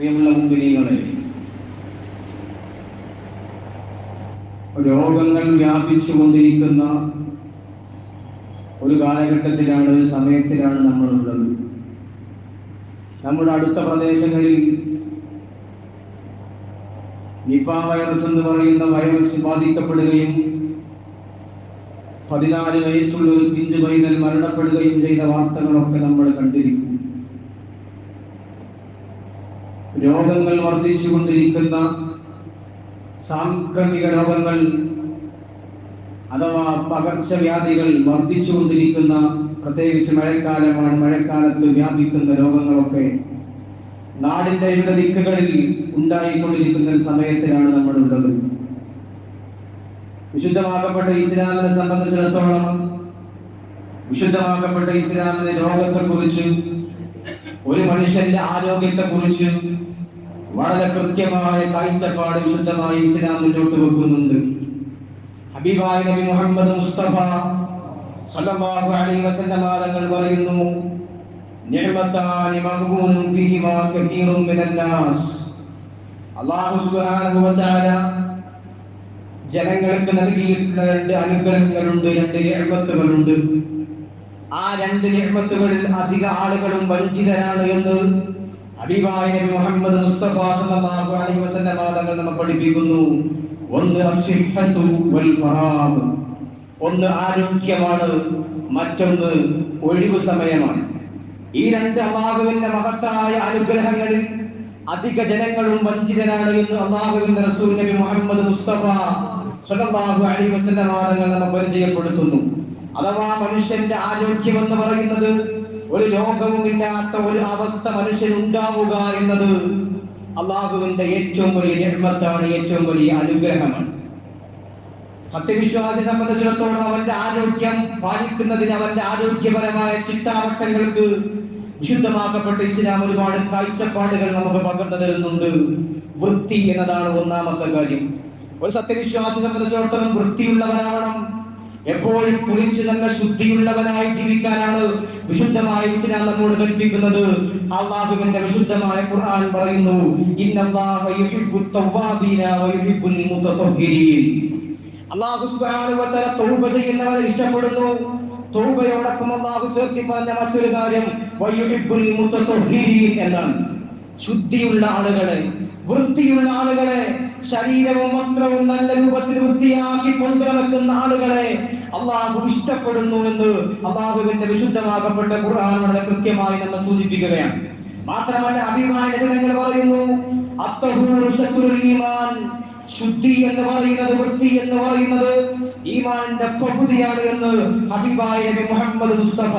പ്രിയമുള്ള മുമ്പിനികളെ രോഗങ്ങൾ വ്യാപിച്ചു കൊണ്ടിരിക്കുന്ന ഒരു കാലഘട്ടത്തിലാണ് ഒരു സമയത്തിലാണ് നമ്മളുള്ളത്. നമ്മുടെ അടുത്ത പ്രദേശങ്ങളിൽ നിപ വൈറസ് എന്ന് പറയുന്ന വൈറസ് ബാധിക്കപ്പെടുകയും പതിനാല് വയസ്സുള്ള ഒരു പിഞ്ചു പൈതൽ മരണപ്പെടുകയും ചെയ്ത വാർത്തകളൊക്കെ നമ്മൾ കണ്ടിരിക്കും. രോഗങ്ങൾ വർദ്ധിച്ചുകൊണ്ടിരിക്കുന്ന സാംക്രമിക രോഗങ്ങൾ അഥവാ പകർച്ചവ്യാധികൾ വർദ്ധിച്ചുകൊണ്ടിരിക്കുന്ന പ്രത്യേകിച്ച് മഴക്കാലമാണ് മഴക്കാലത്ത് വ്യാപിക്കുന്ന രോഗങ്ങളൊക്കെ നാടിന്റെ വിവിധ ദിക്കുകളിൽ ഉണ്ടായിക്കൊണ്ടിരിക്കുന്ന ഒരു സമയത്തിലാണ് നമ്മളുള്ളത്. വിശുദ്ധമാക്കപ്പെട്ട ഇസ്ലാമിനെ സംബന്ധിച്ചിടത്തോളം വിശുദ്ധമാക്കപ്പെട്ട ഇസ്ലാമിനെ രോഗത്തെക്കുറിച്ച് ഒരു മനുഷ്യന്റെ ആരോഗ്യത്തെ കുറിച്ച് വളരെ കൃത്യമായ കാഴ്ചപ്പാട് വിശുദ്ധമായി ഇസ്ലാം മുന്നോട്ട് വെക്കുന്നുണ്ട്. ഹബീബായ നബി മുഹമ്മദ് മുസ്തഫ സല്ലല്ലാഹു അലൈഹി വസല്ലം തങ്ങൾ പറയുന്നു നിഅമത്താനി മഖ്ബൂനും ഫീഹിമാ കസീറുൻ മിനൻ അല്ലാഹു സുബ്ഹാനഹു വ തആല ജനങ്ങൾക്ക് നൽകിയിട്ടുള്ള രണ്ട് അനുഗ്രഹങ്ങളുണ്ട് രണ്ട് നിഅമത്തുകളുണ്ട്. ആ രണ്ട് നിഹ്മത്തുകളിൽ അധിക ആളുകളും വഞ്ചിതരാണ് എന്ന് ഹബീബായ നബി മുഹമ്മദ് മുസ്തഫ സല്ലല്ലാഹു അലൈഹി വസല്ലം നമ്മെ പഠിപ്പിക്കുന്നു. ഒന്ന് അസ്ഹിഹത്തു വൽ ഫറാഗ് ഒന്ന് ആരോഗ്യമാണ് മറ്റൊന്ന് ഒഴിവ് സമയമാണ്. ഈ രണ്ട് അള്ളാഹുവിന്റെ മഹത്തായ അനുഗ്രഹങ്ങളിൽ അധിക ജനങ്ങളും വഞ്ചിതരാണ് എന്ന് അള്ളാഹുവിന്റെ റസൂൽ നബി മുഹമ്മദ് മുസ്തഫ സല്ലല്ലാഹു അലൈഹി വസല്ലം തങ്ങൾ നമ്മെ പരിചയപ്പെടുത്തുന്നു. അഥവാ മനുഷ്യന്റെ ആരോഗ്യം എന്ന് പറയുന്നത് ഒരു രോഗവുമില്ലാത്ത ഒരു അവസ്ഥ മനുഷ്യൻ ഉണ്ടാവുക എന്നത് അള്ളാഹുവിന്റെ ഏറ്റവും വലിയ ജന്മത്താണ് ഏറ്റവും വലിയ അനുഗ്രഹമാണ്. സത്യവിശ്വാസി സംബന്ധിച്ചിടത്തോളം അവന്റെ ആരോഗ്യം പാലിക്കുന്നതിന് അവന്റെ ആരോഗ്യപരമായ ചിത്താവട്ടങ്ങൾക്ക് വിശുദ്ധമാക്കപ്പെട്ട ഇസ്ലാം ഒരുപാട് കാഴ്ചപ്പാടുകൾ നമുക്ക് പകർന്നു തരുന്നുണ്ട്. വൃത്തി എന്നതാണ് ഒന്നാമത്തെ കാര്യം. ഒരു സത്യവിശ്വാസി സംബന്ധിച്ചിടത്തോളം വൃത്തിയുള്ളവനാവണം. എപ്പോഴും കുളിച്ച് തന്നെ ശുദ്ധിയുള്ളവനായി ജീവിക്കാനാണ് വിശുദ്ധമായ ഇസ്ലാം നമ്മോട് കൽപ്പിക്കുന്നത്. അള്ളാഹുവിന്റെ വിശുദ്ധമായ ഖുർആൻ പറയുന്നു അള്ളാഹു തൗബ ചെയ്യുന്നവരെ ഇഷ്ടപ്പെടുന്നു. തൗബയോടൊപ്പം അള്ളാഹു ചേർത്തി പറഞ്ഞ മറ്റൊരു കാര്യം എന്നാണ്. ശുദ്ധിയുള്ള ആളുകളെ വൃത്തിയുള്ള ആളുകളെ ശരീരവും വസ്ത്രവും നല്ല രൂപത്തിൽ വൃത്തിയാക്കി കൊണ്ടുനടക്കുന്ന ആളുകളെ അള്ളാഹു ഇഷ്ടപ്പെടുന്നു എന്ന് അള്ളാഹുവിന്റെ വിശുദ്ധമാക്കപ്പെട്ട ഖുർആൻ വളരെ കൃത്യമായി നമ്മൾ സൂചിപ്പിക്കുകയാണ്. മാത്രമല്ല അഭിമാന നിബിധങ്ങൾ പറയുന്നു ശുദ്ധി എന്ന് പറയുന്നത് വൃത്തി എന്ന് പറയുന്നത് ഈമാന്റെ പ്രകൃതിയാണ് എന്ന് ഹബീബായ മുഹമ്മദ് മുസ്തഫ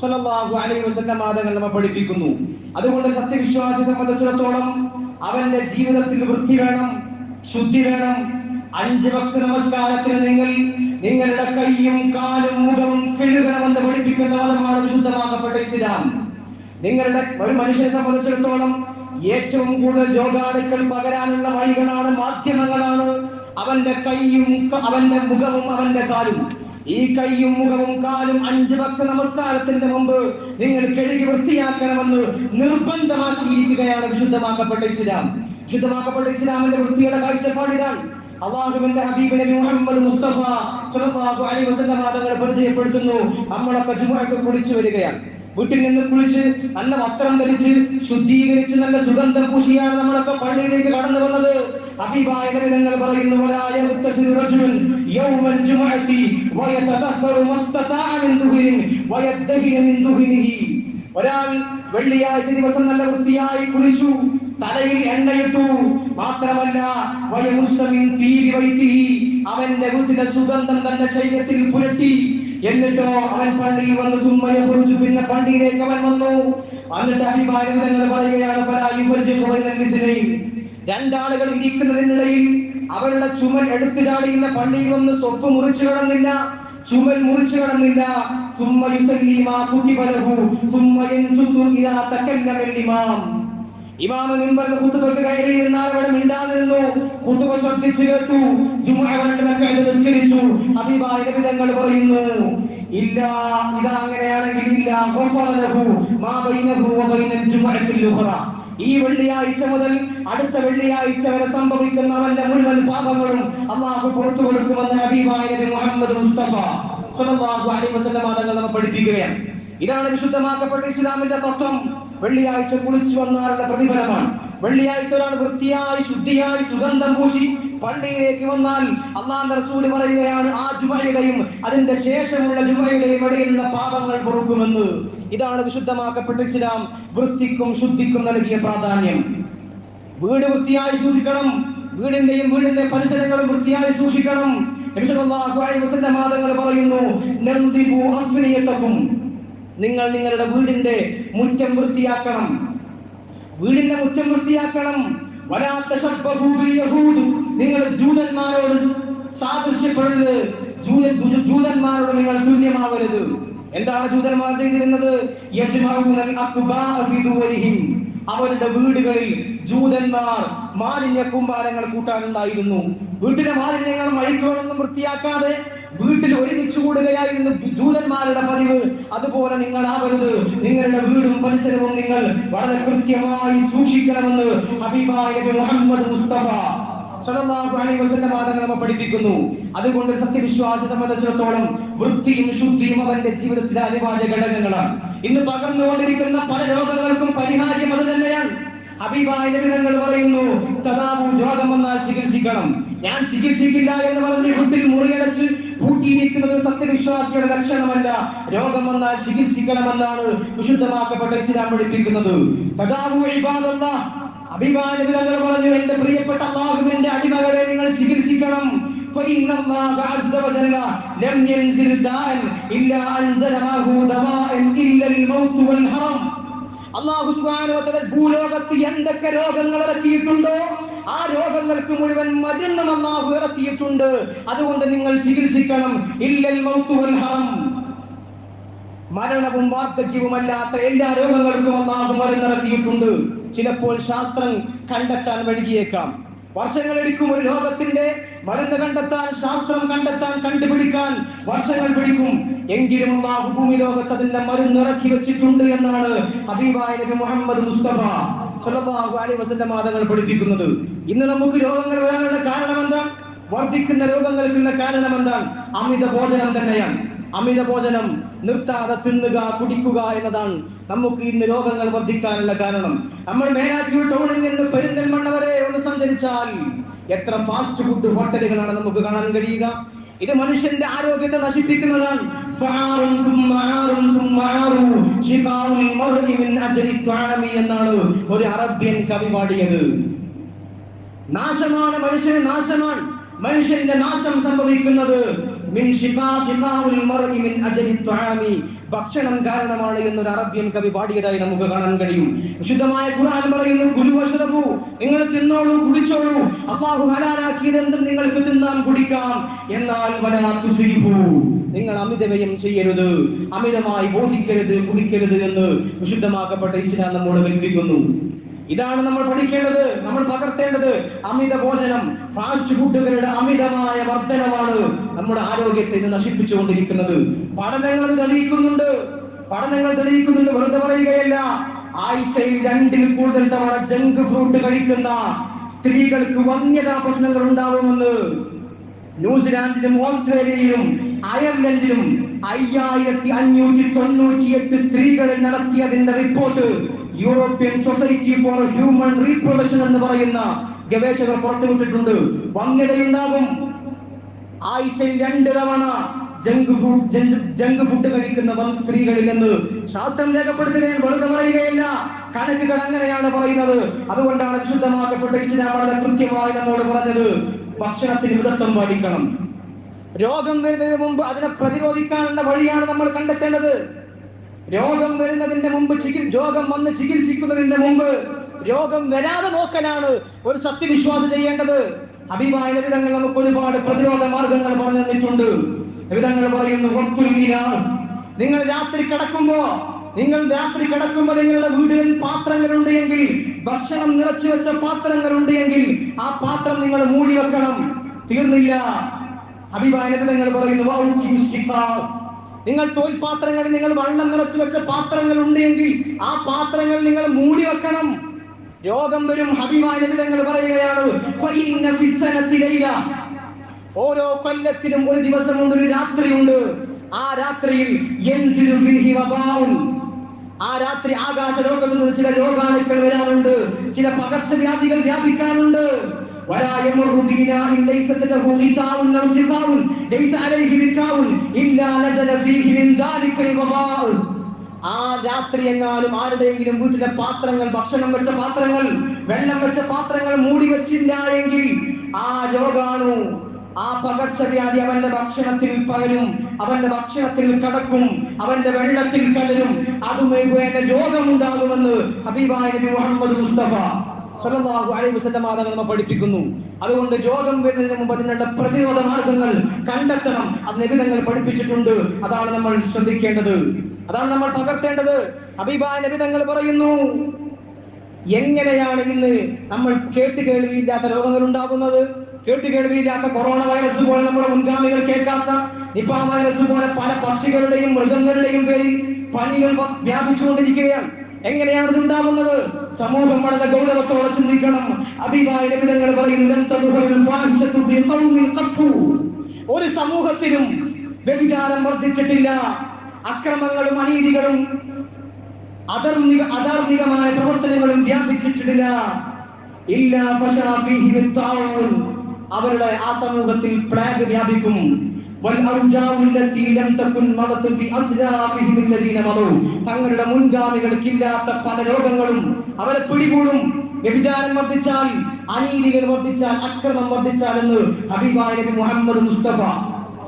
സ്വല്ലല്ലാഹു അലൈഹി വസല്ലം മാതങ്ങൾ നമ്മെ പഠിപ്പിക്കുന്നു. അതുകൊണ്ട് സത്യവിശ്വാസി സംബന്ധിച്ചിടത്തോളം അവന്റെ ജീവിതത്തിൽ വൃത്തി വേണം ശുദ്ധി വേണം. അഞ്ച് ഭക്ത നമസ്കാരത്തിന് നിങ്ങൾ നിങ്ങളുടെ കൈയും കാലും മുഖവും കഴുകണമെന്ന് പഠിപ്പിക്കുന്ന മതമാണ് വിശുദ്ധമാക്കപ്പെട്ട ഇസ്ലാം. നിങ്ങളുടെ ഒരു മനുഷ്യനെ സംബന്ധിച്ചിടത്തോളം ഏറ്റവും കൂടുതൽ രോഗാണുക്കൾ പകരാനുള്ള വഴികളാണ് മാധ്യമങ്ങളാണ്. അവന്റെ കൈയും അവന്റെ മുഖവും അവന്റെ കാലും. ഈ കൈയും മുഖവും കാലും അഞ്ച് ഭക്ത നമസ്കാരത്തിന്റെ മുമ്പ് നിങ്ങൾ കഴുകി വൃത്തിയാക്കണമെന്ന് നിർബന്ധമാക്കിയിരിക്കുകയാണ് വിശുദ്ധമാക്കപ്പെട്ട ഇസ്ലാം. വിശുദ്ധമാക്കപ്പെട്ട ഇസ്ലാമിന്റെ വൃത്തിയുടെ കാഴ്ചപ്പാടിലാണ് അള്ളാഹുവിന്റെ ഹബീബ് നബി മുഹമ്മദ് മുസ്തഫ സ്വല്ലല്ലാഹു അലൈഹി വസല്ലം തങ്ങളെ പരിചയപ്പെടുത്തുന്നു. നമ്മളൊക്കെ ജുമുഅക്ക് കുളിച്ചു വരികയാണ്. വീട്ടിൽ നിന്ന് കുളിച്ച് നല്ല വസ്ത്രം ധരിച്ച് ശുദ്ധീകരിച്ച് നല്ല സുഗന്ധം പൂശിയാണ് നമ്മളൊക്കെ പള്ളിയിലേക്ക് കടന്നു വന്നത്. ഹബീബായ വിധങ്ങൾ പറയുന്നു. ഒരാൾ വെള്ളിയാഴ്ച ദിവസം നല്ല വൃത്തിയായി കുളിച്ചു തലയിൽ എണ്ണയിട്ടു. മാത്രമല്ല അവന്റെ വീട്ടിലെ സുഗന്ധം തന്റെ ശരീരത്തിൽ പുരട്ടി. എന്നിട്ടോ അവൻ പള്ളിയിൽ വന്ന് സുമ്മയെ കുറിച്ചു പിന്നെ പള്ളിയിലേക്ക് അവൻ വന്നു. എന്നിട്ട് അഭിമാനങ്ങൾ പറയുകയാണ് പല യുവജനയും രണ്ടാളുകൾ ഇരിക്കുന്നതിനിടയിൽ അവരുടെ ചുമൽ എടുത്തു ചാടിയുന്ന പള്ളിയിൽ വന്ന് സ്വപ്പ് മുറിച്ചു കടന്നില്ല. ചുമൽ മുറിച്ചു കടന്നില്ല. ഇമാമിന്റെ പറയുന്നു. ഇല്ല ഇതാ അങ്ങനെയാണെങ്കിൽ ഇല്ല. ഈ വെള്ളിയാഴ്ച മുതൽ അടുത്ത വെള്ളിയാഴ്ച വരെ സംഭവിക്കുന്ന അവന്റെ മുഴുവൻ പാപങ്ങളും അള്ളാഹു പുറത്തു കൊടുക്കുമെന്ന് ഹബീബായ നബി മുഹമ്മദ് മുസ്തഫ സ്വല്ലല്ലാഹു അലൈഹി വസല്ലം തങ്ങൾ നമ്മെ പഠിപ്പിക്കുകയാണ്. ഇതാണ് വിശുദ്ധമാക്കപ്പെട്ട ഇസ്ലാമിന്റെ തത്വം. വെള്ളിയാഴ്ച കുളിച്ചു വന്നാലുള്ള പ്രതിഫലമാണ്. വെള്ളിയാഴ്ച ഒരാൾ വൃത്തിയായി ശുദ്ധിയായി സുഗന്ധം പൂശി പള്ളിയിലേക്ക് വന്നാൽ അള്ളാന്റെ റസൂൽ പറയുകയാണ് ആ ജുമയുടെയും അതിന്റെ ശേഷമുള്ള ജുമയുടെയും ഇടയിലുള്ള പാപങ്ങൾ പൊറുക്കുമെന്ന്. ഇതാണ് വിശുദ്ധമാക്കപ്പെട്ട ഇസ്ലാം. വൃത്തിക്കും ശുദ്ധിക്കും നൽകിയ പ്രാധാന്യം. വീട് വൃത്തിയായി സൂക്ഷിക്കണം. വീടിന്റെയും വീടിന്റെ പരിസരങ്ങളും വൃത്തിയായി സൂക്ഷിക്കണം. മാതങ്ങൾ പറയുന്നു നിങ്ങൾ നിങ്ങളുടെ വീടിന്റെ മുറ്റം വൃത്തിയാക്കണം. വീടിന്റെ മുറ്റം വൃത്തിയാക്കണം. നിങ്ങൾ ജൂതന്മാരോട് സാദൃശ്യപ്പെടരുത്. ജൂത- ജൂതന്മാരോട് നിങ്ങൾ തുല്യമാവരുത്. എന്താണ് ജൂതന്മാർ ചെയ്തിരുന്നത്. അവരുടെ വീടുകളിൽ ജൂതന്മാർ മാലിന്യ കൂമ്പാരങ്ങൾ കൂട്ടാനുണ്ടായിരുന്നു. വീട്ടിലെ മാലിന്യങ്ങൾ മഴിക്കുകളൊന്നും വൃത്തിയാക്കാതെ വീട്ടിൽ ഒരുമിച്ച് കൂടുകയായിരുന്നു ജൂതന്മാരുടെ പതിവ്. അതുപോലെ നിങ്ങൾ ആവരുത് നിങ്ങളുടെ വീടും പരിസരവും നിങ്ങൾ വളരെ കൃത്യമായി സൂക്ഷിക്കണമെന്ന് മുഹമ്മദ് മുസ്തഫ നമ്മെ പഠിപ്പിക്കുന്നു. അതുകൊണ്ട് ഒരു സംബന്ധിച്ചിടത്തോളം വൃത്തിയും ശുദ്ധിയും അവന്റെ ജീവിതത്തിലെ അനിവാര്യ ഘടകങ്ങളാണ്. ഇന്ന് പകർന്നുകൊണ്ടിരിക്കുന്ന പല രോഗങ്ങൾക്കും പരിഹാരം അത് തന്നെയാണ്. നബി പറയുന്നു തഥാവും രോഗം വന്നാൽ ചികിത്സിക്കണം. ഞാൻ ചികിത്സിക്കില്ല എന്ന് പറഞ്ഞ് വീട്ടിൽ മുറിയടച്ച് പൂട്ടിയിരിക്കുന്നത് ഒരു സത്യവിശ്വാസിയുടെ ലക്ഷണമല്ല രോഗം വന്നാൽ ചികിത്സിക്കണമെന്നാണ് വിശുദ്ധമാക്കപ്പെട്ട ഇസ്ലാം പഠിപ്പിക്കുന്നത് തഥാപു ഇബാദല്ലാഹ് അഭിമാന തങ്ങൾ പറഞ്ഞു എന്റെ പ്രിയപ്പെട്ട അള്ളാഹുവിന്റെ അടിമകളെ നിങ്ങൾ ചികിത്സിക്കണം فإن الله عز وجل لم ينزل داء إلا أنزل معه دواء إلا الموت والهرم അള്ളാഹു സുബ്ഹാനഹു വ തആല ഭൂലോകത്ത് എന്തൊക്കെ രോഗങ്ങൾ ഇറക്കിയിട്ടുണ്ടോ ആ രോഗങ്ങൾക്ക് മുഴുവൻ മരുന്നും അള്ളാഹു ഇറക്കിയിട്ടുണ്ട്. അതുകൊണ്ട് നിങ്ങൾ ചികിത്സിക്കണം. ഇല്ലൽ മൗത്തുഹം മരണവും വാർദ്ധക്യവുമല്ലാത്ത എല്ലാ രോഗങ്ങൾക്കും അള്ളാഹു മരുന്നിറക്കിയിട്ടുണ്ട് ചിലപ്പോൾ ശാസ്ത്രം കണ്ടെത്താൻ വഴുകിയേക്കാം. വർഷങ്ങളെടുക്കും ഒരു രോഗത്തിന്റെ മരുന്ന് കണ്ടെത്താൻ ശാസ്ത്രം കണ്ടെത്താൻ കണ്ടുപിടിക്കാൻ വർഷങ്ങൾ പിടിക്കും. എങ്കിലും ഭൂമി ലോകത്ത് അതിന്റെ മരുന്ന് ഇറക്കി വെച്ചിട്ടുണ്ട് എന്നാണ് ഹബീബായ നബി മുഹമ്മദ് മുസ്തഫ. വസല്ലം മാതങ്ങൾ പഠിപ്പിക്കുന്നത്. ഇന്ന് നമുക്ക് രോഗങ്ങൾ വരാനുള്ള കാരണം എന്താ വർദ്ധിക്കുന്ന രോഗങ്ങൾക്കുള്ള കാരണം എന്താണ് അമിത ഭോജനം തന്നെയാണ്. അമിത ഭോജനം നിർത്താതെ തിന്നുക കുടിക്കുക എന്നതാണ് നമുക്ക് ഇന്ന് രോഗങ്ങൾ വർദ്ധിക്കാനുള്ള കാരണം. നമ്മൾ മേലാറ്റൂർ ടൗണിൽ നിന്ന് പെരിന്തൽമണ്ണ വരെ ഒന്ന് സഞ്ചരിച്ചാൽ എത്ര ഫാസ്റ്റ് ഫുഡ് ഹോട്ടലുകളാണ് നമുക്ക് കാണാൻ കഴിയുക? ഇത് മനുഷ്യന്റെ ആരോഗ്യത്തെ നശിപ്പിക്കുന്നതാണ്. എന്നാണ് ഒരു അറബ്യൻ കവി പാടിയത്. നാശമാണ് മനുഷ്യന് നാശമാണ്. മനുഷ്യന്റെ നാശം സംഭവിക്കുന്നത് ഭക്ഷണം കാരണമാണ് എന്നൊരു അറബ്യൻ കവി പാടിയതായി നമുക്ക് കാണാൻ കഴിയും. വിശുദ്ധമായ ഖുർആൻ പറയുന്നു ഗുരു വശറബു നിങ്ങൾ തിന്നോളൂ കുടിച്ചോളൂ. അള്ളാഹു ഹലാലാക്കിയത് എന്തും നിങ്ങൾക്ക് തിന്നാൻ കുടിക്കാം. എന്നാൽ നിങ്ങൾ അമിതവ്യം ചെയ്യരുത് അമിതമായി ഭോജിക്കരുത് കുടിക്കരുത് എന്ന് വിശുദ്ധമാക്കപ്പെട്ട ഇസ്ലാം നമ്മോട് കൽപ്പിക്കുന്നു. ഇതാണ് നമ്മൾ പഠിക്കേണ്ടത് നമ്മൾ പകർത്തേണ്ടത്. അമിത ഭോജനം ഫാസ്റ്റ് ഫുഡുകളുടെ അമിതമായ വർധനമാണ് നമ്മുടെ ആരോഗ്യത്തെ ഇന്ന് നശിപ്പിച്ചുകൊണ്ടിരിക്കുന്നത്. പഠനങ്ങൾ തെളിയിക്കുന്നുണ്ട്. പഠനങ്ങൾ തെളിയിക്കുന്നുണ്ട്. വെറുതെ പറയുകയല്ല. ആഴ്ചയിൽ രണ്ടിൽ കൂടുതൽ തവണ ജങ്ക് ഫ്രൂട്ട് കഴിക്കുന്ന സ്ത്രീകൾക്ക് വന്യതാ പ്രശ്നങ്ങൾ ഉണ്ടാവുമെന്ന് ന്യൂസിലാൻഡിലും ഓസ്ട്രേലിയയിലും അയർലൻഡിലും അയ്യായിരത്തി അഞ്ഞൂറ്റി തൊണ്ണൂറ്റി എട്ട് സ്ത്രീകളിൽ നടത്തിയതിന്റെ report. European Society for Human Reproduction എന്ന് പറയുന്ന ഗവേഷകർ പുറത്തുവിട്ടിട്ടുണ്ട്. വന്യതയുണ്ടാകും ആഴ്ചയിൽ രണ്ട് തവണ ജങ്ക് ഫുഡ് ജങ്ക് ഫുഡ് കഴിക്കുന്ന സ്ത്രീകളിൽ നിന്ന് ശാസ്ത്രം രേഖപ്പെടുത്തുകയും വെറുതെ പറയുകയില്ല. കണക്കുകൾ അങ്ങനെയാണ് പറയുന്നത്. അതുകൊണ്ടാണ് വിശുദ്ധമാക്കപ്പെട്ട ഇസ്ലാം വളരെ കൃത്യമായി നമ്മോട് പറഞ്ഞത്. ഭക്ഷണത്തിന് മിതത്വം പാലിക്കണം. രോഗം വരുന്നതിന് മുമ്പ് അതിനെ പ്രതിരോധിക്കാനുള്ള വഴിയാണ് നമ്മൾ കണ്ടെത്തേണ്ടത്. രോഗം വരുന്നതിന്റെ മുമ്പ് രോഗം വന്ന് ചികിത്സിക്കുന്നതിന്റെ മുമ്പ് രോഗം വരാതെ നോക്കലാണ് ഒരു സത്യവിശ്വാസം ചെയ്യേണ്ടത് അഭിമായ വിധങ്ങൾ നമുക്ക് ഒരുപാട് പ്രതിരോധ മാർഗങ്ങൾ പറഞ്ഞു തന്നിട്ടുണ്ട് നബിതങ്ങൾ പറയുന്നു. നിങ്ങൾ രാത്രി കിടക്കുമ്പോ നിങ്ങൾ രാത്രി കിടക്കുമ്പോ നിങ്ങളുടെ വീടുകളിൽ പാത്രങ്ങളുണ്ട് എങ്കിൽ ഭക്ഷണം നിറച്ചു വെച്ച പാത്രങ്ങളുണ്ട് എങ്കിൽ ആ പാത്രം നിങ്ങൾ മൂടി വെക്കണം തീർന്നില്ല അഭിമാന വിധങ്ങൾ പറയുന്നു. നിങ്ങൾ തോൽപാത്രങ്ങളിൽ നിങ്ങൾ വെള്ളം നിറച്ചു വെച്ച പാത്രങ്ങൾ ഉണ്ടെങ്കിൽ ആ പാത്രങ്ങൾ നിങ്ങൾ മൂടി വെക്കണം രോഗം വരും ഹബീബായ വിധങ്ങൾ പറയുകയാണ്. ഓരോ കൊല്ലത്തിലും ഒരു ദിവസമുണ്ട് ഒരു രാത്രിയുണ്ട് ആ രാത്രിയിൽ. ആ രാത്രി ആകാശ രോഗം ചില രോഗാണുക്കൾ വരാറുണ്ട് ചില പകർച്ചവ്യാധികൾ വ്യാപിക്കാറുണ്ട് ولا يمر بإناء ليست له غطاء أو سقاء ليس عليه وقاء إلا نزل فيه من ذلك الوباء ആ രാത്രി എങ്ങാനും ആരുടെയെങ്കിലും വീട്ടിലെ പാത്രങ്ങൾ ഭക്ഷണം വെച്ച പാത്രങ്ങൾ വെള്ളം വെച്ച പാത്രങ്ങൾ മൂടി വെച്ചില്ല എങ്കിൽ ആ രോഗാണു ആ പകർച്ചവ്യാധി അവന്റെ ഭക്ഷണത്തിൽ പകരും അവന്റെ ഭക്ഷണത്തിൽ കടക്കും അവന്റെ വെള്ളത്തിൽ കലരും അതുമേഖല രോഗമുണ്ടാകുമെന്ന് ഹബീബായ നബി മുഹമ്മദ് മുസ്തഫ സല്ലല്ലാഹു അലൈഹി നമ്മെ പഠിപ്പിക്കുന്നു. അതുകൊണ്ട് രോഗം വരുന്നതിന് മുമ്പ് അതിനുള്ള പ്രതിരോധ മാർഗങ്ങൾ കണ്ടെത്തണം. അത് നിബിധങ്ങൾ പഠിപ്പിച്ചിട്ടുണ്ട്. അതാണ് നമ്മൾ ശ്രദ്ധിക്കേണ്ടത്. അതാണ് നമ്മൾ പകർത്തേണ്ടത്. ഹബീബായ നിബിധങ്ങൾ പറയുന്നു എങ്ങനെയാണ് ഇന്ന് നമ്മൾ കേട്ട് കേട്ടുകേൾവിയില്ലാത്ത രോഗങ്ങൾ ഉണ്ടാകുന്നത്? കേട്ട് കേട്ടുകേൾവിയില്ലാത്ത കൊറോണ വൈറസ് പോലെ നമ്മുടെ മുൻഗാമികൾ കേൾക്കാത്ത നിപ വൈറസ് പോലെ പല പക്ഷികളുടെയും മൃഗങ്ങളുടെയും പേരിൽ പനികൾ വ്യാപിച്ചുകൊണ്ടിരിക്കുകയാണ്. എങ്ങനെയാണ് ഇതുണ്ടാവുന്നത് സമൂഹം വളരെ ഗൗരവത്തോടെ ചിന്തിക്കണം. അഭിപ്രായ നിമിതങ്ങൾ പറയുന്നു "ലൻ തദ്ഖുലുൽ ഫാഹിഷത്തു ഫീ ഒരു സമൂഹത്തിലും വ്യഭിചാരം വർദ്ധിച്ചിട്ടില്ല. അക്രമങ്ങളും അനീതികളും അധർമ്മിക അധാർമികമായ പ്രവർത്തനങ്ങളും വ്യാപിച്ചിട്ടില്ല. ഇല്ല അവരുടെ ആ സമൂഹത്തിൽ പ്ലാഗ് വ്യാപിക്കും. തങ്ങളുടെ മുൻഗാമികൾക്കില്ലാത്ത പല രോഗങ്ങളും അവരെ പിടികൂടും. വ്യഭിചാരം വർദ്ധിച്ചാൽ അനീതികൾ വർദ്ധിച്ചാൽ അക്രമം വർദ്ധിച്ചാൽ എന്ന് നബി മുഹമ്മദ് മുസ്തഫ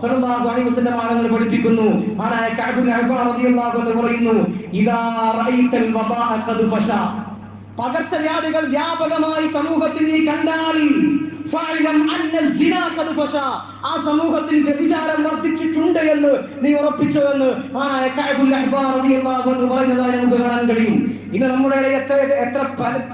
സല്ലല്ലാഹു അലൈഹി വസല്ലം പഠിപ്പിക്കുന്നു. പറയുന്നു ഇദാ ഖദ് ഫശാ. പകർച്ചവ്യാധികൾ വ്യാപകമായി സമൂഹത്തിൽ നീ കണ്ടാൽ ആ സമൂഹത്തിൽ വ്യഭിചാരം വർദ്ധിച്ചിട്ടുണ്ട് എന്ന് നീ ഉറപ്പിച്ചു എന്ന് മഹാനായ പറയുന്നതായി നമുക്ക് കാണാൻ കഴിയും. ഇന്ന് നമ്മുടെ ഇടയിൽ എത്ര എത്ര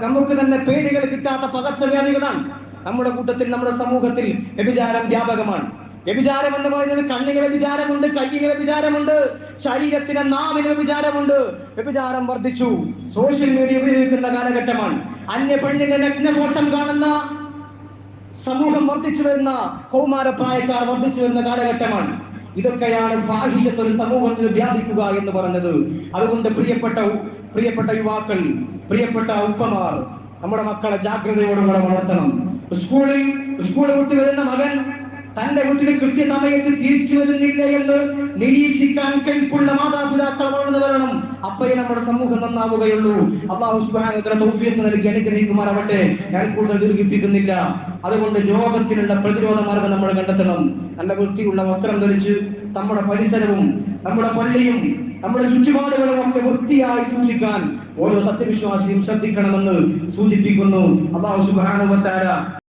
നമുക്ക് തന്നെ പേരുകൾ കിട്ടാത്ത പകർച്ചവ്യാധികളാണ്. നമ്മുടെ കൂട്ടത്തിൽ നമ്മുടെ സമൂഹത്തിൽ വ്യഭിചാരം വ്യാപകമാണ്. വ്യഭിചാരം എന്ന് പറയുന്നത് കണ്ണിന് വ്യഭിചാരമുണ്ട് കയ്യിന് വ്യഭിചാരമുണ്ട് ശരീരത്തിന് നാവിന് വ്യഭിചാരമുണ്ട്. വ്യഭിചാരം വർദ്ധിച്ചു. സോഷ്യൽ മീഡിയ ഉപയോഗിക്കുന്ന കാലഘട്ടമാണ്. അന്യ പെണ്ണിന്റെ നഗ്ന ഫോട്ടം കാണുന്ന സമൂഹം വർദ്ധിച്ചു വരുന്ന കൗമാരപ്രായക്കാർ വർദ്ധിച്ചു വരുന്ന കാലഘട്ടമാണ്. ഇതൊക്കെയാണ് ഫാഹിഷത്ത് ഒരു സമൂഹത്തിൽ വ്യാപിക്കുക എന്ന് പറഞ്ഞത്. അതുകൊണ്ട് പ്രിയപ്പെട്ട പ്രിയപ്പെട്ട യുവാക്കൾ പ്രിയപ്പെട്ട ഉപ്പമാർ നമ്മുടെ മക്കളെ ജാഗ്രതയോടുകൂടെ വളർത്തണം. സ്കൂളിൽ സ്കൂളിൽ വിട്ടു വരുന്ന മകൻ തന്റെ വീട്ടിൽ കൃത്യസമയത്ത് തിരിച്ചു വരുന്നില്ല എന്ന് നിരീക്ഷിക്കാൻ കഴിപ്പുള്ള മാതാപിതാക്കൾ വളർന്നു വരണം. അപ്പയെ നമ്മുടെ സമൂഹം നന്നാവുകയുള്ളൂ. അള്ളാഹു തൗഫീഖ് നൽകി അനുഗ്രഹിക്കുമാറാവട്ടെ. ഞാൻ കൂടുതൽ ദീർഘിപ്പിക്കുന്നില്ല. അതുകൊണ്ട് രോഗത്തിനുള്ള പ്രതിരോധ മാർഗം നമ്മൾ കണ്ടെത്തണം. നല്ല വൃത്തിയുള്ള വസ്ത്രം ധരിച്ച് നമ്മുടെ പരിസരവും നമ്മുടെ പള്ളിയും നമ്മുടെ ചുറ്റുപാടുകളും ഒക്കെ വൃത്തിയായി സൂക്ഷിക്കാൻ ഓരോ സത്യവിശ്വാസിയും ശ്രദ്ധിക്കണമെന്ന് സൂചിപ്പിക്കുന്നു. അള്ളാഹു സുബാനുവത്താര